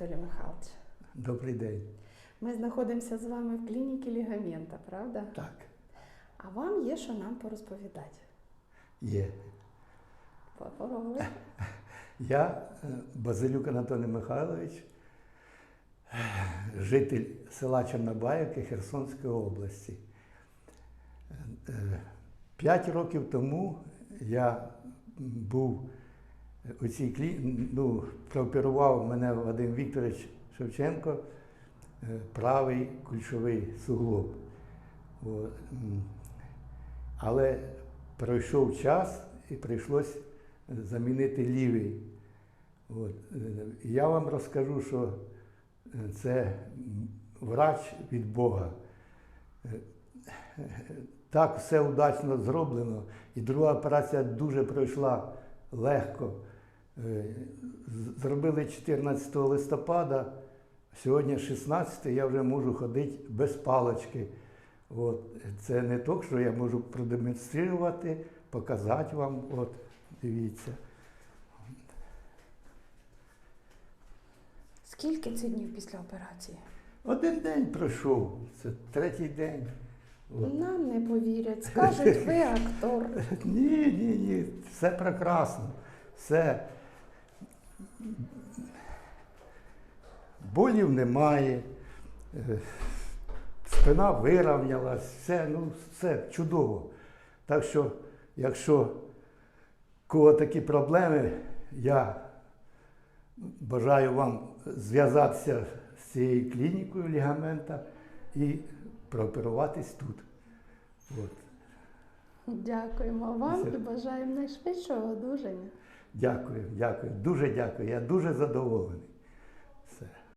Анатолій Михайлович. Добрий день. Ми знаходимося з вами в клініці лігамента, правда? Так, А вам є що нам порозповідати. є. Попробуй. Я е, Базилюк Анатолій Михайлович, е, житель села Чорнобаївки Херсонської області. Е, П'ять років тому я був у цій клі... ну, прооперував мене Вадим Вікторович Шевченко, е, правий кульшовий суглоб. Але пройшов час і прийшлось замінити лівий. От. е, Я вам розкажу, що е, це врач від Бога. Так, все удачно зроблено. І друга операція дуже пройшла легко. Е, Зробили 14 листопада, сьогодні 16, я вже можу ходити без палочки. От. Це не то, що я можу продемонструвати, показати вам. От, дивіться. Скільки це днів після операції? Один день пройшов, це третій день. От. Нам не повірять. Скажуть, ви актор. Ні, ні, ні, все прекрасно. Все. Болів немає, е, спина вирівнялась, все, ну, все чудово. Так що, якщо у кого такі проблеми, я бажаю вам зв'язатися з цією клінікою лігамента і прооперуватись тут. От. Дякуємо вам Все. і бажаємо найшвидшого одужання. Дякую, дякую, дуже дякую. Я дуже задоволений. Все.